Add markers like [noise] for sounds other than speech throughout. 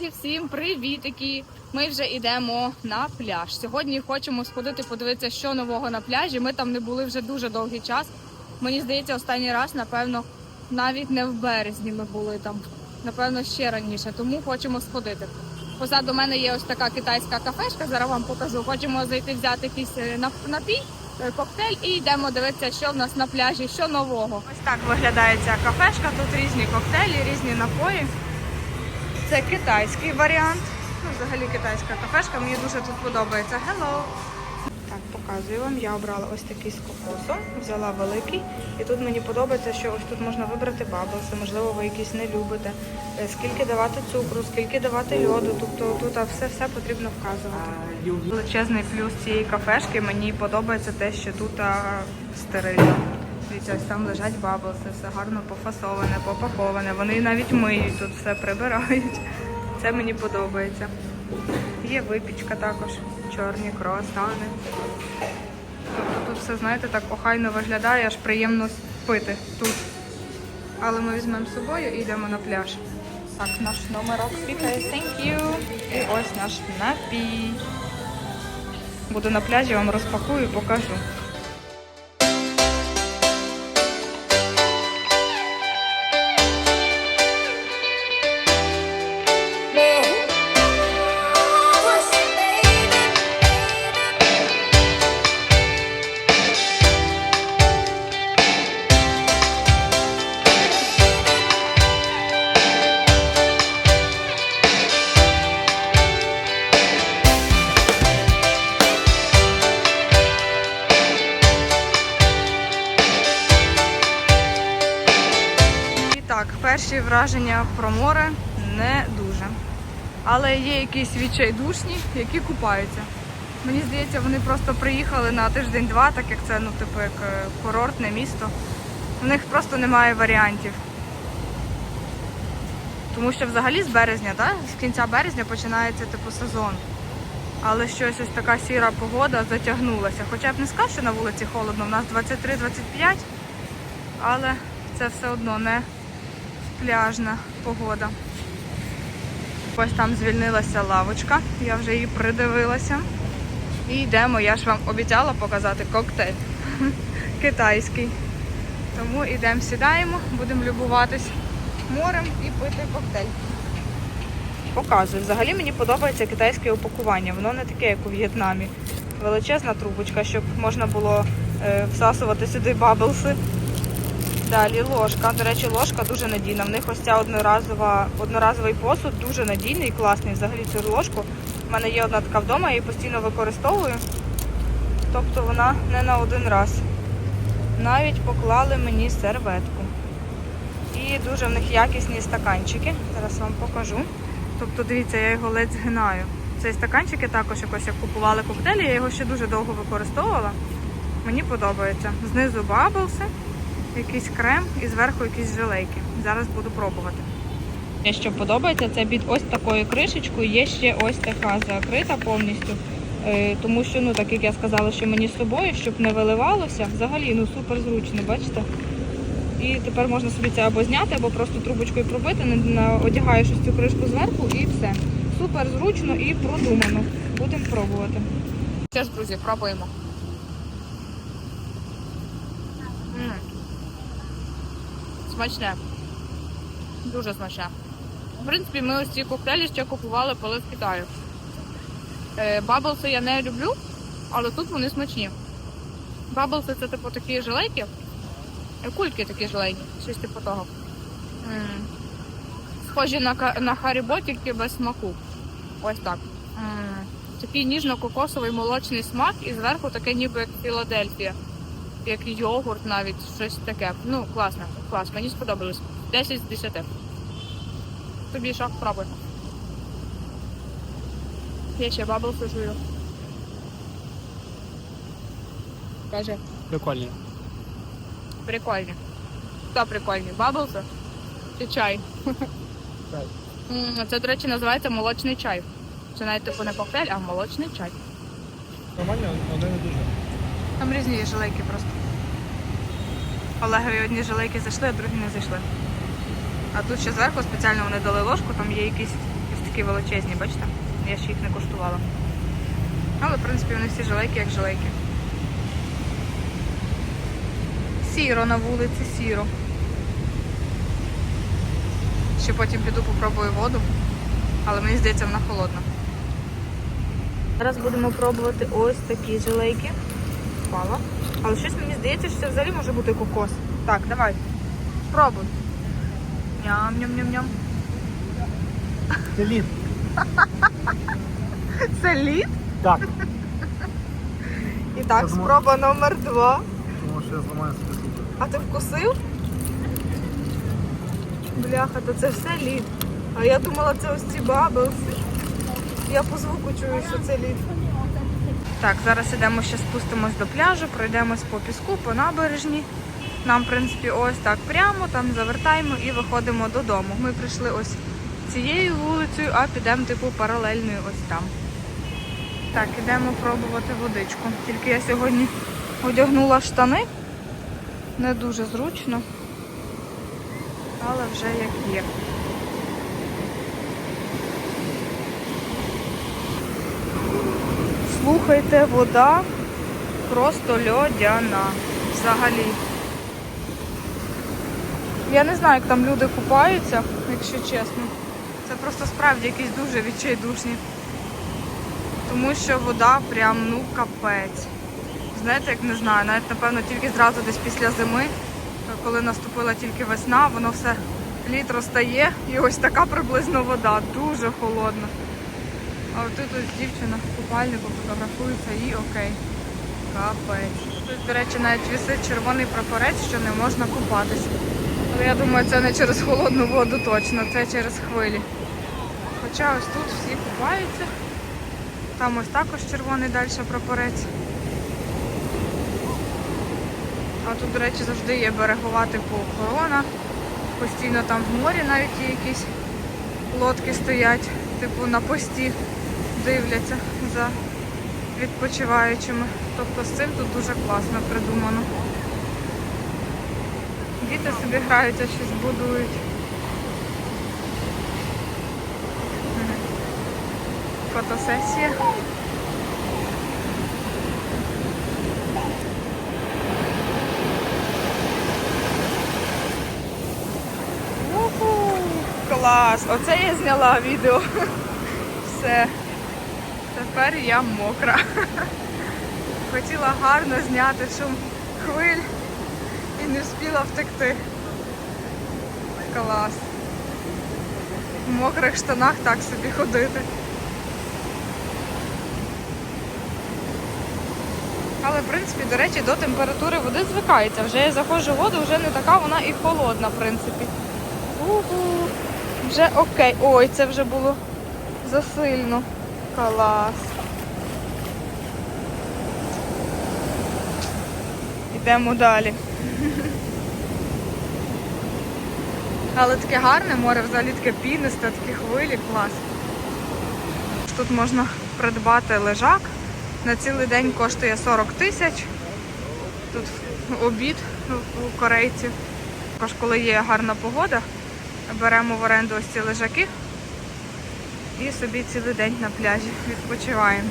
Друзі, Всім привітики! Ми вже йдемо на пляж. Сьогодні хочемо сходити подивитися, що нового на пляжі. Ми там не були вже дуже довгий час. Мені здається, останній раз, напевно, навіть не в березні ми були там. Напевно, ще раніше. Тому хочемо сходити. Позаду мене є ось така китайська кафешка. Зараз вам покажу. Хочемо зайти взяти якийсь е, напій, е, коктейль і йдемо дивитися, що в нас на пляжі, що нового. Ось так виглядає ця кафешка. Тут різні коктейлі, різні напої. Це китайський варіант. Ну, взагалі китайська кафешка. Мені дуже тут подобається. Hello! Так, показую вам. Я обрала ось такий з кокосом, взяла великий. І тут мені подобається, що ось тут можна вибрати баблси, можливо, ви якісь не любите. Е, Скільки давати цукру, скільки давати льоду. Тобто тут все-все потрібно вказувати. Величезний плюс цієї кафешки. Мені подобається те, що тут стерильно. Дивіться, ось там лежать баблси, все гарно пофасоване, попаковане. Вони навіть миють тут все прибирають. Це мені подобається. Є випічка також, чорні круасани. Тобто тут все, знаєте, так охайно виглядає, аж приємно пити тут. Але ми візьмемо з собою і йдемо на пляж. Так, наш номерок пікає. Thank you. І ось наш напій. Буду на пляжі, вам розпакую і покажу. Про море не дуже. Але є якісь відчайдушні, які купаються. Мені здається, вони просто приїхали на тиждень-два, так як це ну, типу, як е, курортне місто. У них просто немає варіантів. Тому що взагалі з березня, да? з кінця березня починається типу сезон. Але щось ось така сіра погода затягнулася. Хоча б не сказав, що на вулиці холодно, у нас 23-25, але це все одно не пляжна погода. Ось там звільнилася лавочка, я вже її придивилася. І йдемо, я ж вам обіцяла показати коктейль [laughs] китайський. Тому йдемо, сідаємо, будемо любуватись морем і пити коктейль. Показую. Взагалі мені подобається китайське упакування. Воно не таке, як у В'єтнамі. Величезна трубочка, щоб можна було е, всасувати сюди баблси. Далі ложка. До речі, ложка дуже надійна. В них ось ця одноразова, одноразовий посуд дуже надійний і класний. Взагалі цю ложку. У мене є одна така вдома, я її постійно використовую. Тобто вона не на один раз. Навіть поклали мені серветку. І дуже в них якісні стаканчики. Зараз вам покажу. Тобто, дивіться, я його ледь згинаю. Цей стаканчик я також якось як купували коктейлі, я його ще дуже довго використовувала. Мені подобається. Знизу баблси, якийсь крем і зверху якісь желейки. Зараз буду пробувати. Те, що подобається, це під ось такою кришечкою є ще ось така закрита повністю. Е, Тому що, ну, так як я сказала, що мені з собою, щоб не виливалося, взагалі ну супер зручно, бачите? І тепер можна собі це або зняти, або просто трубочкою пробити, одягаєш ось цю кришку зверху і все. Супер зручно і продумано. Будемо пробувати. Що ж, друзі, пробуємо. М. Смачне. Дуже смачне. В принципі, ми ось ці коктейлі ще купували, коли в Китаї. Е, Баблси я не люблю, але тут вони смачні. Баблси це типу такі желейки. Е, Кульки такі желейні, щось типу того. Схожі на, на харібо, тільки без смаку. Ось так. Такий ніжно-кокосовий молочний смак і зверху таке ніби як Філадельфія. Як йогурт навіть, щось таке. Ну, класно, клас, мені сподобалось. 10 з 10. Тобі що, пробуй. Я ще баблси жую. Каже, Прикольні. прикольні. Хто прикольні? Баблси? Чи чай? Чай. Це, до речі, називається молочний чай. Це навіть типу не коктейль, а молочний чай. Нормально, але не дуже. Там різні є желейки просто. Олегові одні желейки зайшли, а другі не зайшли. А тут ще зверху спеціально вони дали ложку, там є якийсь такі величезні, бачите? Я ще їх не коштувала. Але, в принципі, вони всі жилейки, як жилейки. Сіро на вулиці, сіро. Ще потім піду попробую воду, але мені здається, вона холодна. Зараз будемо пробувати ось такі жилейки. Впала. Але щось мені здається, що це взагалі може бути кокос. Так, давай. Пробуй. Ням-ням-ням-ням. Це лід. Це лід? Так. І так, Я думаю- спроба номер два. Тому що я зламаю собі зуби. А ти вкусив? Бляха, то це все лід. А я думала, це ось ці баблси. Я по звуку чую, що це лід. Так, зараз ідемо ще спустимось до пляжу, пройдемось по піску, по набережні. Нам, в принципі, ось так прямо, там завертаємо і виходимо додому. Ми прийшли ось цією вулицею, а підемо типу паралельною ось там. Так, ідемо пробувати водичку. Тільки я сьогодні одягнула штани. Не дуже зручно, але вже як є. Слухайте, вода просто льодяна. Взагалі. Я не знаю, як там люди купаються, якщо чесно. Це просто справді якісь дуже відчайдушні. Тому що вода прям ну капець. Знаєте, як не знаю, навіть напевно тільки зразу десь після зими, коли наступила тільки весна, воно все лід розтає і ось така приблизно вода, дуже холодна. А от тут ось дівчина в купальнику фотографується і окей. Капець. Тут, до речі, навіть висить червоний прапорець, що не можна купатися. Але я думаю, це не через холодну воду точно, це через хвилі. Хоча ось тут всі купаються. Там ось також червоний далі прапорець. А тут, до речі, завжди є берегова типу охорона. Постійно там в морі навіть є якісь лодки стоять, типу на пості дивляться за відпочиваючими. Тобто з цим тут дуже класно придумано. Діти собі граються, щось будують. Фотосесія. Клас! Оце я зняла відео. [laughs] Все. Тепер я мокра. Хотіла гарно зняти шум хвиль і не встигла втекти. Клас. В мокрих штанах так собі ходити. Але, в принципі, до речі, до температури води звикається. Вже я заходжу в воду, вже не така вона і холодна, в принципі. Угу. Вже окей. Ой, це вже було засильно. Клас. Йдемо далі. Але таке гарне море, взагалі таке пінисте, такі хвилі, клас. Тут можна придбати лежак. На цілий день коштує 40 тисяч. Тут обід у корейців. Також, коли є гарна погода, беремо в оренду ось ці лежаки і собі цілий день на пляжі відпочиваємо.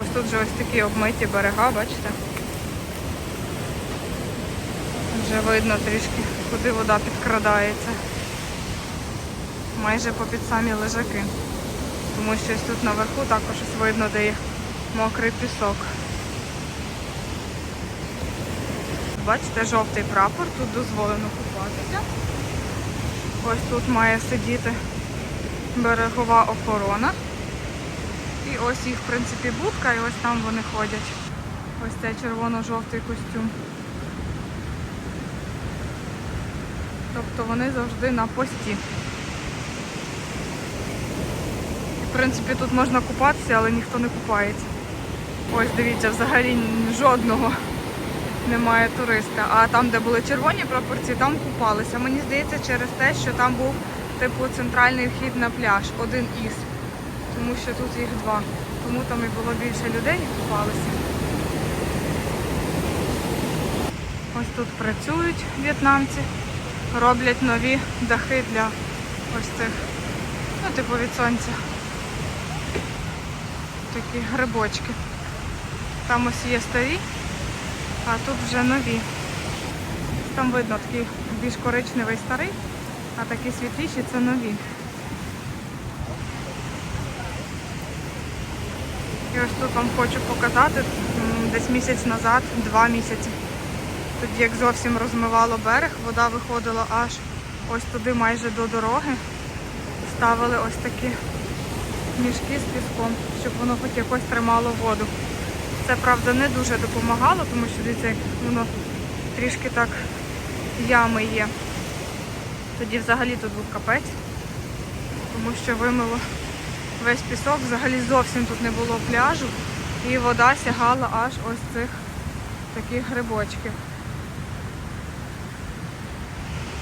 Ось тут вже ось такі обмиті берега, бачите? Вже видно трішки, куди вода підкрадається. Майже попід самі лежаки. Тому що ось тут наверху також ось видно, де є мокрий пісок. Бачите, жовтий прапор, тут дозволено купатися. Ось тут має сидіти берегова охорона. І ось їх, в принципі, будка, і ось там вони ходять. Ось цей червоно-жовтий костюм. Тобто вони завжди на пості. І, в принципі, тут можна купатися, але ніхто не купається. Ось дивіться, взагалі жодного немає туриста. А там, де були червоні прапорці, там купалися. Мені здається, через те, що там був типу центральний вхід на пляж, один із. Тому що тут їх два. Тому там і було більше людей і купалися. Ось тут працюють в'єтнамці, роблять нові дахи для ось цих Ну, типу від сонця. Такі грибочки. Там ось є старі, а тут вже нові. Там видно такий більш коричневий старий, а такі світліші це нові. І ось тут вам хочу показати десь місяць назад, два місяці. Тоді як зовсім розмивало берег, вода виходила аж ось туди майже до дороги. Ставили ось такі мішки з піском, щоб воно хоч якось тримало воду. Це правда не дуже допомагало, тому що дивіться, воно трішки так ями є. Тоді взагалі тут був капець, тому що вимило весь пісок, взагалі зовсім тут не було пляжу, і вода сягала аж ось цих таких грибочків.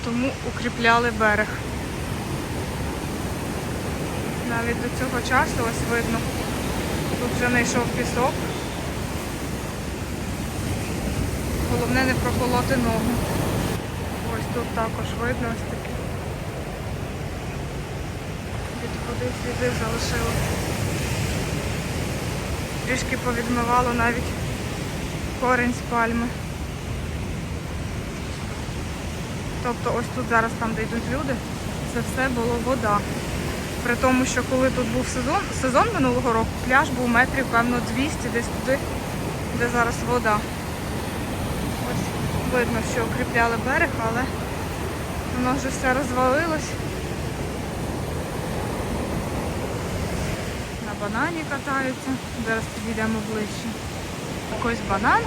Тому укріпляли берег. Навіть до цього часу ось видно. Тут вже не йшов пісок. Головне не проколоти ногу. Ось тут також видно ось. Води сліди залишило. Трішки повідмивало навіть корінь з пальми. Тобто ось тут зараз там, де йдуть люди, це все було вода. При тому, що коли тут був сезон, сезон минулого року, пляж був метрів, певно, 200 десь туди, де зараз вода. Ось видно, що укріпляли берег, але воно вже все розвалилось. Банані катаються. Зараз підійдемо ближче. Ось банан.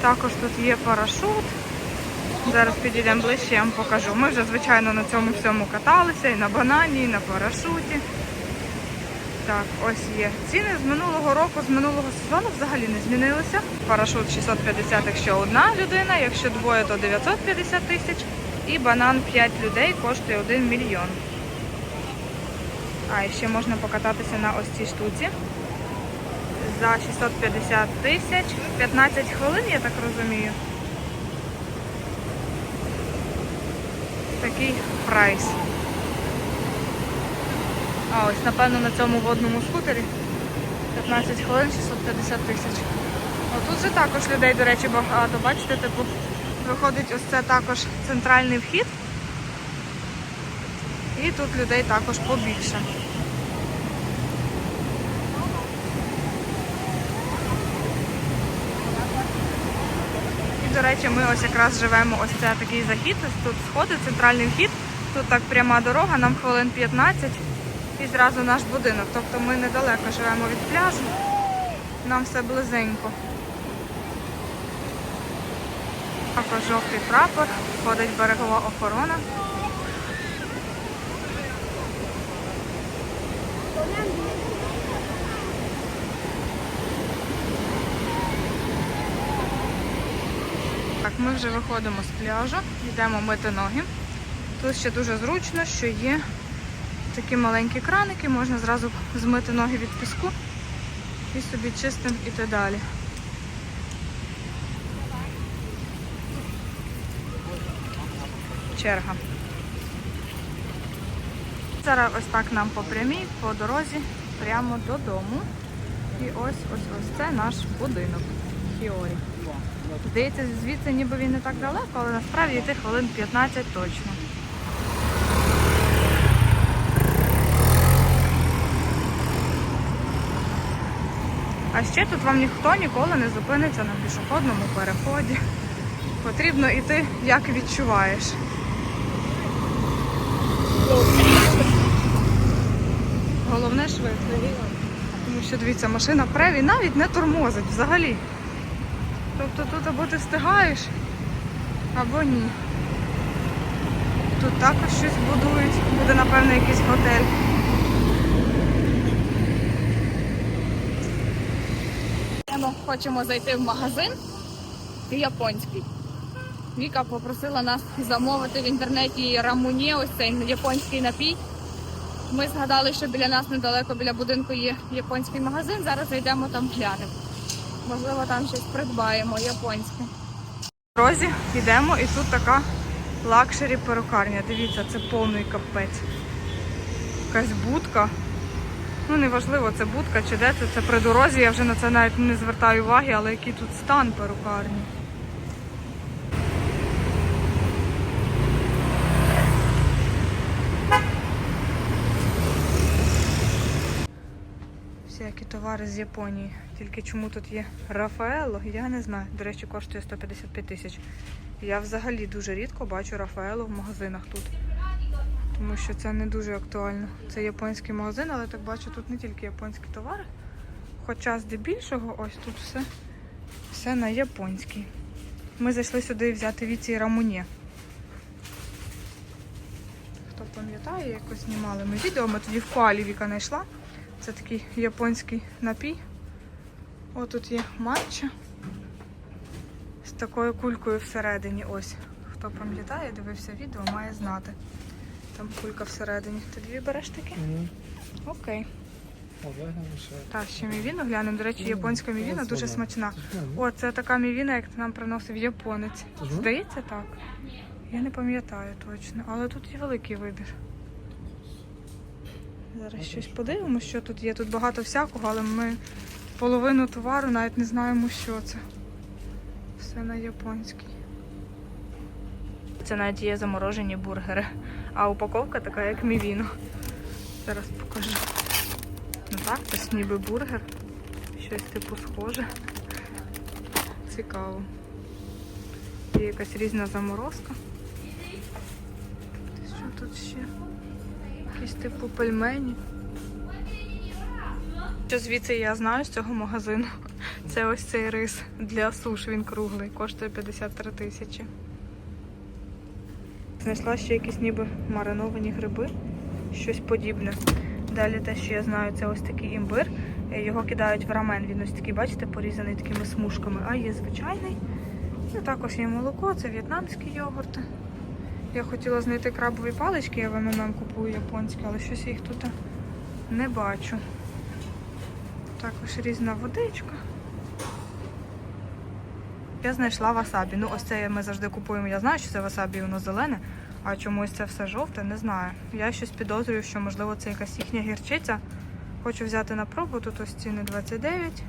Також тут є парашут. Зараз підійдемо ближче, я вам покажу. Ми вже, звичайно, на цьому всьому каталися, і на банані, і на парашуті. Так, ось є. Ціни з минулого року, з минулого сезону взагалі не змінилися. Парашут 650, якщо одна людина, якщо двоє, то 950 тисяч. І банан 5 людей коштує 1 мільйон. А, і ще можна покататися на ось цій штуці. За 650 тисяч, 15 хвилин, я так розумію. Такий прайс. А ось, напевно, на цьому водному скутері 15 хвилин 650 тисяч. Отут же також людей, до речі, багато. Бачите, типу, виходить ось це також центральний вхід. І тут людей також побільше. І, до речі, ми ось якраз живемо, ось це такий захід, тут сходи, центральний вхід. Тут так пряма дорога, нам хвилин 15 і зразу наш будинок. Тобто ми недалеко живемо від пляжу, нам все близенько. Також жовтий прапор, ходить берегова охорона. Так, ми вже виходимо з пляжу, йдемо мити ноги. Тут ще дуже зручно, що є такі маленькі краники, можна зразу змити ноги від піску і собі чистим іти далі. Черга. Зараз ось так нам по прямій, по дорозі, прямо додому. І ось ось ось це наш будинок. Хіорі. Здається, звідси ніби він не так далеко, але насправді йти хвилин 15 точно. А ще тут вам ніхто ніколи не зупиниться на пішохідному переході. Потрібно йти, як відчуваєш. Головне швидко. Тому що дивіться, машина преві навіть не тормозить взагалі. Тобто тут або ти встигаєш, або ні. Тут також щось будують, буде, напевно, якийсь готель. Ми хочемо зайти в магазин японський. Віка попросила нас замовити в інтернеті рамуні, ось цей японський напій. Ми згадали, що біля нас недалеко біля будинку є японський магазин. Зараз зайдемо там глянемо. Можливо, там щось придбаємо японське. В розі йдемо і тут така лакшері перукарня. Дивіться, це повний капець. якась будка. Ну, неважливо, це будка чи де це, це при дорозі, я вже на це навіть не звертаю уваги, але який тут стан перукарні. Товари з Японії. Тільки чому тут є Рафаело, я не знаю. До речі, коштує 155 тисяч. Я взагалі дуже рідко бачу Рафаело в магазинах тут. Тому що це не дуже актуально. Це японський магазин, але так бачу, тут не тільки японські товари. Хоча здебільшого ось тут все, все на японській. Ми зайшли сюди взяти віці рамуні. Хто пам'ятає, якось знімали ми відео, ми тоді в коалі Віка знайшла. Це такий японський напій. О, тут є матча з такою кулькою всередині. Ось. Хто пам'ятає, дивився відео, має знати. Там кулька всередині. Ти дві береш такі? Окей. Так, ще мівіну глянемо. До речі, японська мівіна дуже смачна. О, це така мівіна, як нам приносив японець. Здається, так. Я не пам'ятаю точно, але тут є великий вибір. Зараз щось подивимося, що тут є. Тут багато всякого, але ми половину товару навіть не знаємо, що це. Все на японській. Це навіть є заморожені бургери. А упаковка така, як мівіно. Зараз покажу. Ну так, ось ніби бургер. Щось типу схоже. Цікаво. Є якась різна заморозка. Що тут ще? Якісь типу пельмені. Що звідси я знаю з цього магазину. Це ось цей рис для суш, він круглий, коштує 53 тисячі. Знайшла ще якісь ніби мариновані гриби, щось подібне. Далі те, що я знаю, це ось такий імбир. Е, Його кидають в рамен. Він ось такий, бачите, порізаний такими смужками. А є звичайний. І також є молоко, це в'єтнамські йогурти. Я хотіла знайти крабові палички, я в МММ купую японські, але щось я їх тут не бачу. Також різна водичка. Я знайшла васабі. Ну, ось це ми завжди купуємо. Я знаю, що це васабі, воно зелене, а чомусь це все жовте, не знаю. Я щось підозрюю, що можливо це якась їхня гірчиця. Хочу взяти на пробу. Тут ось ціни 29,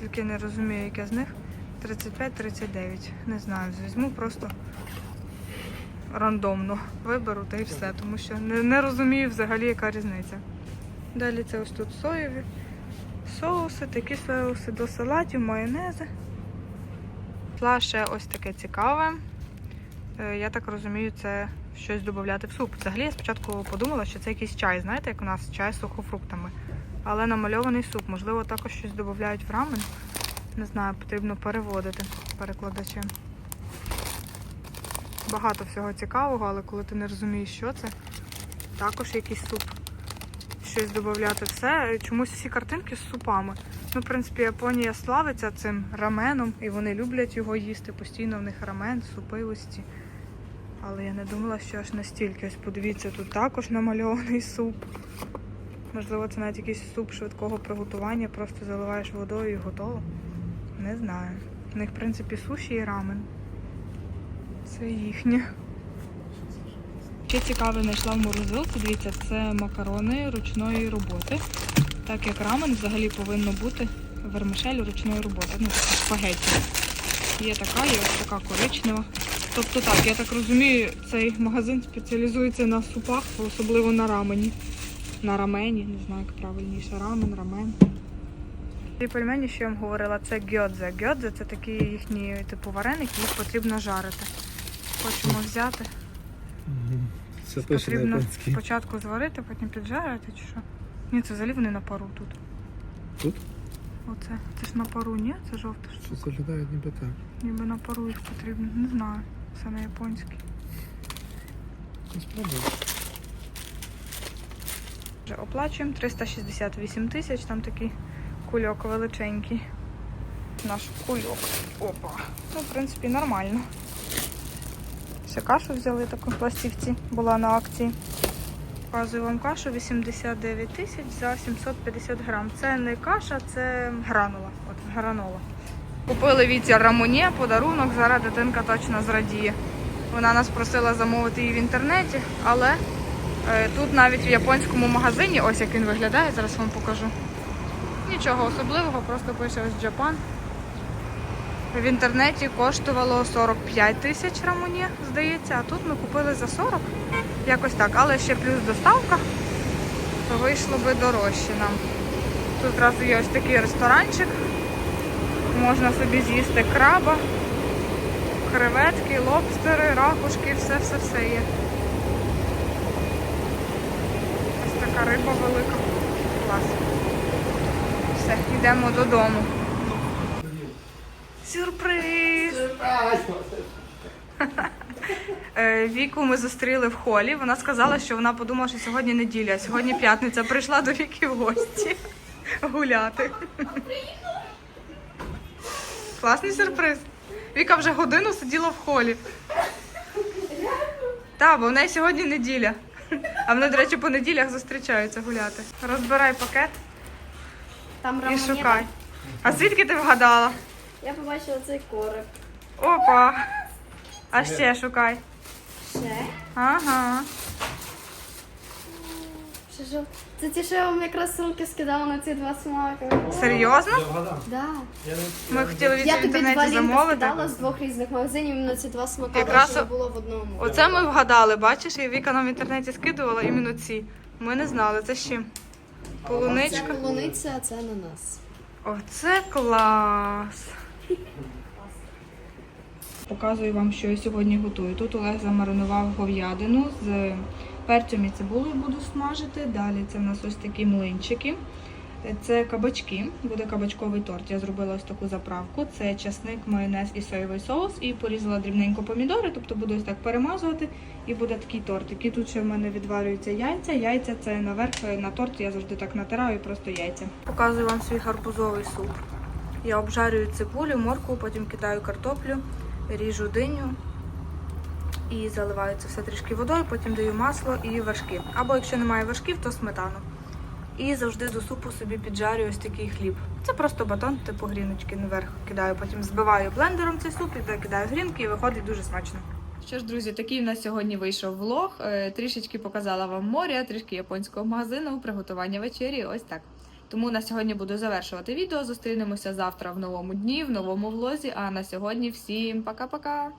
тільки не розумію, яке з них. 35-39. Не знаю, візьму просто рандомно. Виберу та і все, тому що не, не розумію взагалі, яка різниця. Далі це ось тут соєві соуси, такі соуси до салатів, майонези. Пла ще ось таке цікаве. Е, Я так розумію, це щось додати в суп. Взагалі я спочатку подумала, що це якийсь чай, знаєте, як у нас чай з сухофруктами. Але намальований суп. Можливо, також щось додають в рамен. Не знаю, потрібно переводити перекладачем. Багато всього цікавого, але коли ти не розумієш, що це, також якийсь суп. Щось додати. Все, чомусь всі картинки з супами. Ну, в принципі, Японія славиться цим раменом, і вони люблять його їсти. Постійно в них рамен, супи ось ці. Але я не думала, що аж настільки. Ось подивіться, тут також намальований суп. Можливо, це навіть якийсь суп швидкого приготування, просто заливаєш водою і готово. Не знаю. У них, в принципі, суші і рамен. Це їхнє. Ще цікаве знайшла в морозилці. Дивіться, це макарони ручної роботи. Так як рамен взагалі повинно бути вермишель ручної роботи. Ну, така шпагетті. Є така, є ось така коричнева. Тобто так, я так розумію, цей магазин спеціалізується на супах, особливо на рамені. На рамені, не знаю, як правильніше, рамен, рамен. І пельмені, що я вам говорила, це гьодзе. Гьодзе це такі їхні типу вареники, їх потрібно жарити. Хочемо взяти. Це на Потрібно японській. спочатку зварити, потім піджарити чи що? Ні, це взагалі вони на пару тут. Тут? Оце. Це ж на пару, ні? Це жовта штука. заглядає ніби так. Ніби на пару їх потрібно. Не знаю. Все на японській. Ну, спробуй. Вже оплачуємо 368 тисяч, там такий кульок величенький. Наш кульок. Опа. Ну, в принципі, нормально. Ще кашу взяли таку в пластівці, була на акції. Показую вам кашу 89 тисяч за 750 грам. Це не каша, це гранула. От гранола. Купили Віці рамуні, подарунок, зараз дитинка точно зрадіє. Вона нас просила замовити її в інтернеті, але Е, Тут навіть в японському магазині, ось як він виглядає, зараз вам покажу. Нічого особливого, просто пише ось Japan. В інтернеті коштувало 45 тисяч рамоні, здається, а тут ми купили за 40. Якось так, але ще плюс доставка, то вийшло би дорожче нам. Тут одразу є ось такий ресторанчик. Можна собі з'їсти краба, креветки, лобстери, ракушки, все-все-все є. Ось така риба велика. Клас. Все, йдемо додому. Сюрприз! Е, Віку ми зустріли в холі. Вона сказала, що вона подумала, що сьогодні неділя, а сьогодні п'ятниця. Прийшла до Віки в гості гуляти. Класний сюрприз. Віка вже годину сиділа в холі. Так, бо в неї сьогодні неділя. А вони, до речі, по неділях зустрічаються гуляти. Розбирай пакет Там і шукай. А звідки ти вгадала? Я побачила цей короб. Опа. А ще шукай. Ще. Ага. Ще що? Це ті, що я вам якраз руки скидала на ці два смаки. Серйозно? Да. Ми хотіли від Я в тобі два інтернеті лінки замовити. скидала з двох різних магазинів на ці два смака, Якраз що було в одному. Оце ми вгадали, бачиш, і Віка нам в інтернеті скидувала іменно ці. Ми не знали, це з чим? Це Полуничка. полуниця, а це ананас. Оце клас. Показую вам, що я сьогодні готую. Тут Олег замаринував говядину з перцем і цибулею буду смажити. Далі це в нас ось такі млинчики. Це кабачки, буде кабачковий торт. Я зробила ось таку заправку. Це часник, майонез і соєвий соус. І порізала дрібненько помідори, тобто буду ось так перемазувати. І буде такий торт. Який тут ще в мене відварюються яйця. Яйця це наверх на торт. Я завжди так натираю, просто яйця. Показую вам свій гарбузовий суп. Я обжарюю цибулю, моркву, потім кидаю картоплю, ріжу диню і заливаю це все трішки водою, потім даю масло і вершки. Або якщо немає вершків, то сметану. І завжди до супу собі піджарюю ось такий хліб. Це просто батон, типу гріночки наверх кидаю, потім збиваю блендером цей суп і туди кидаю грінки і виходить дуже смачно. Що ж, друзі, такий в нас сьогодні вийшов влог. Е, Трішечки показала вам море, трішки японського магазину, приготування вечері. Ось так. Тому на сьогодні буду завершувати відео. Зустрінемося завтра в новому дні, в новому влозі. А на сьогодні всім пока-пока!